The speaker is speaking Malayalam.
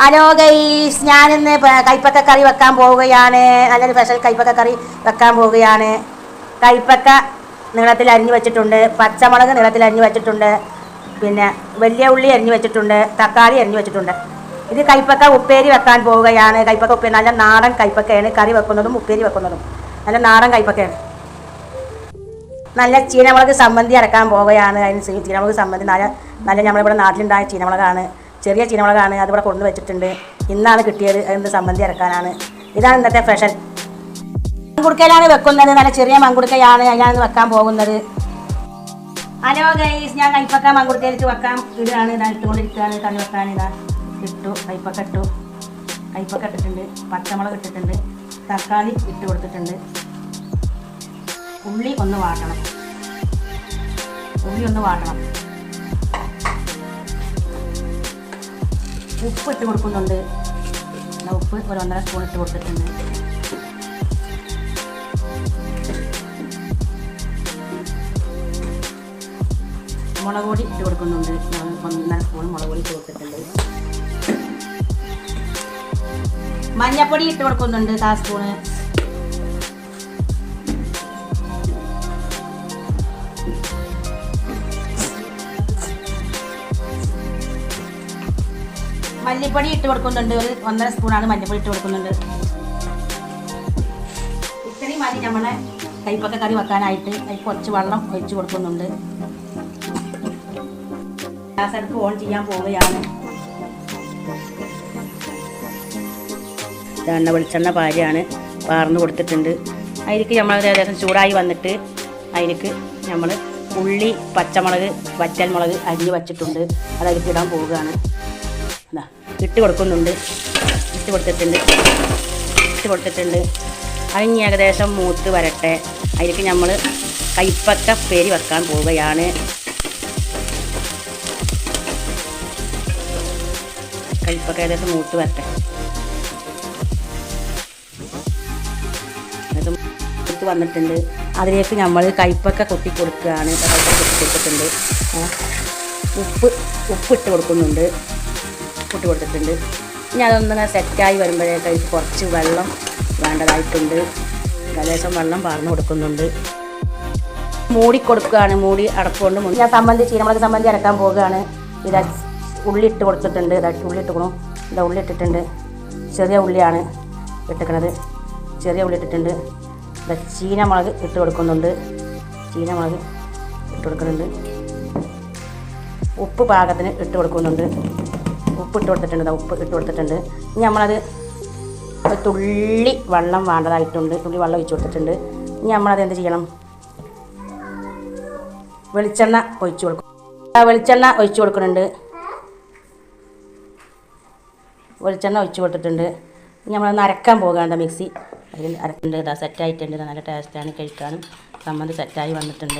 ഹലോ ഗൈസ് ഞാനിന്ന് കൈപ്പക്ക കറി വെക്കാൻ പോവുകയാണ്. നല്ലൊരു സ്പെഷ്യൽ കൈപ്പക്ക കറി വെക്കാൻ പോവുകയാണ്. കൈപ്പക്ക നീളത്തിൽ അരിഞ്ഞു വെച്ചിട്ടുണ്ട്. പച്ചമുളക് നീളത്തിൽ അരിഞ്ഞു വെച്ചിട്ടുണ്ട്. പിന്നെ വലിയ ഉള്ളി അരിഞ്ഞു വെച്ചിട്ടുണ്ട്. തക്കാളി അരിഞ്ഞു വെച്ചിട്ടുണ്ട്. ഇത് കൈപ്പക്ക ഉപ്പേരി വെക്കാൻ പോവുകയാണ്. കൈപ്പക്ക ഉപ്പേരി നല്ല നാടൻ കൈപ്പക്കയാണ്. കറി വെക്കുന്നതും ഉപ്പേരി വെക്കുന്നതും. നല്ല നാടൻ കൈപ്പക്കയാണ്. നല്ല ചീനമുളക് സമ്മന്തി അരക്കാൻ പോവുകയാണ്. അതിന് ചീനമുളക് സമ്മന്തി നല്ല നല്ല നമ്മളിവിടെ നാട്ടിലുണ്ടായ ചീനമുളകാണ്. ചെറിയ ചീനമുളകാണ് അതിവിടെ കൊണ്ടു വെച്ചിട്ടുണ്ട്. ഇന്നാണ് കിട്ടിയത് അതിന് സംബന്ധി ഇറക്കാനാണ് ഇതാണ് ഇന്നത്തെ ഫ്രഷൻ മൺകുടുക്കയിലാണ് വെക്കുന്നത് നല്ല ചെറിയ മൺകുടുക്കയാണ് അതിനാണ് വെക്കാൻ പോകുന്നത്. ഹലോ ഗൈസ് ഞാൻ കൈപ്പക്ക മൺകുടുക്കയിലേക്ക് വെക്കാൻ ഇടുകയാണ് ഇതാ ഇട്ടുകൊണ്ടിരിക്കുകയാണ് കണ്ണു വെക്കാൻ ഇതാ ഇട്ടു കൈപ്പക്ക ഇട്ടു. കൈപ്പക്ക ഇട്ടിട്ടുണ്ട് പച്ചമുളക് ഇട്ടിട്ടുണ്ട് തക്കാളി ഇട്ട് കൊടുത്തിട്ടുണ്ട്. ഉള്ളി ഒന്ന് വാട്ടണം. ഉള്ളി ഒന്ന് വാട്ടണം. ഉപ്പ് ഇട്ട് കൊടുക്കുന്നുണ്ട് ഉപ്പ് ഒരു ഒന്നര സ്പൂൺ ഇട്ട് കൊടുത്തിട്ടുണ്ട്. മുളക് പൊടി ഇട്ട് കൊടുക്കുന്നുണ്ട്. ഒന്നര സ്പൂൺ മുളക് പൊടി ഇട്ട് കൊടുത്തിട്ടുണ്ട്. മഞ്ഞപ്പൊടി ഇട്ട് കൊടുക്കുന്നുണ്ട് കാ സ്പൂണ്. മല്ലിപ്പൊടി ഇട്ട് കൊടുക്കുന്നുണ്ട്. ഒരു ഒന്നര സ്പൂണാണ് മല്ലിപ്പൊടി ഇട്ട് കൊടുക്കുന്നുണ്ട്. ഇത്രയും മതി നമ്മളെ കൈപ്പൊക്കെ കറി വെക്കാനായിട്ട്. അതിൽ കുറച്ച് വെള്ളം ഒഴിച്ചു കൊടുക്കുന്നുണ്ട്. ഗ്യാസ് അടുപ്പ് ഓൺ ചെയ്യാൻ പോവുകയാണ്. എണ്ണ വെളിച്ചെണ്ണ പാരിയാണ് പാർന്ന് കൊടുത്തിട്ടുണ്ട്. അതിലേക്ക് നമ്മൾ ഏകദേശം ചൂടായി വന്നിട്ട് അതിലേക്ക് നമ്മൾ ഉള്ളി പച്ചമുളക് വറ്റൽമുളക് അരിഞ്ഞ് വച്ചിട്ടുണ്ട്. അതിലേക്ക് ഇടാൻ പോവുകയാണ്. ഇട്ട് കൊടുക്കുന്നുണ്ട്. ഇട്ട് കൊടുത്തിട്ടുണ്ട്. ഇട്ട് കൊടുത്തിട്ടുണ്ട്. അതിന് ഏകദേശം മൂത്ത് വരട്ടെ. അതിലേക്ക് നമ്മൾ കൈപ്പക്ക പേരി വെക്കാൻ പോവുകയാണ്. കൈപ്പക്ക ഏകദേശം മൂത്ത് വരട്ടെ. മൂത്ത് വന്നിട്ടുണ്ട്. അതിലേക്ക് നമ്മൾ കൈപ്പക്ക കൊത്തി കൊടുക്കുകയാണ്. കൈപ്പക്ക കൊടുത്തിട്ടുണ്ട്. ഉപ്പ് ഉപ്പ് ഇട്ട് കൊടുക്കുന്നുണ്ട്. ഇട്ട് കൊടുത്തിട്ടുണ്ട്. ഇനി അതൊന്നിങ്ങനെ സെറ്റായി വരുമ്പോഴേക്കും കുറച്ച് വെള്ളം വേണ്ടതായിട്ടുണ്ട്. ഏകദേശം വെള്ളം പറഞ്ഞു കൊടുക്കുന്നുണ്ട്. മൂടി കൊടുക്കുകയാണ്. മൂടി അടപ്പുകൊണ്ട് ഞാൻ സംബന്ധി ചീനമുളക് സംബന്ധി അരക്കാൻ പോവുകയാണ്. ഇതാ ഉള്ളി ഇട്ട് കൊടുത്തിട്ടുണ്ട്. ഇതാ ഉള്ളി ഇട്ടുക്കണം ഇതാ ഉള്ളി ഇട്ടിട്ടുണ്ട്. ചെറിയ ഉള്ളിയാണ് ഇട്ടിക്കണത് ചെറിയ ഉള്ളി ഇട്ടിട്ടുണ്ട്. ഇതാ ചീനമുളക് ഇട്ട് കൊടുക്കുന്നുണ്ട്. ചീനമുളക് ഇട്ട് കൊടുക്കുന്നുണ്ട്. ഉപ്പ് പാകത്തിന് ഇട്ട് കൊടുക്കുന്നുണ്ട്. ഉപ്പ് ഇട്ട് കൊടുത്തിട്ടുണ്ട് ഉപ്പ് ഇട്ട് കൊടുത്തിട്ടുണ്ട് ഇനി നമ്മളത് തുള്ളി വെള്ളം വേണ്ടതായിട്ടുണ്ട്. തുള്ളി വെള്ളം ഒഴിച്ച് കൊടുത്തിട്ടുണ്ട്. ഇനി നമ്മളത് എന്ത് ചെയ്യണം? വെളിച്ചെണ്ണ ഒഴിച്ചു കൊടുക്കും. വെളിച്ചെണ്ണ ഒഴിച്ചു കൊടുക്കുന്നുണ്ട്. വെളിച്ചെണ്ണ ഒഴിച്ചു കൊടുത്തിട്ടുണ്ട്. നമ്മളൊന്ന് അരക്കാൻ പോകാണ്ട മിക്സി. അതിൽ അരക്കുന്നുണ്ട് സെറ്റായിട്ടുണ്ട് നല്ല ടേസ്റ്റാണ് കഴിക്കാനും സംബന്ധം സെറ്റായി വന്നിട്ടുണ്ട്.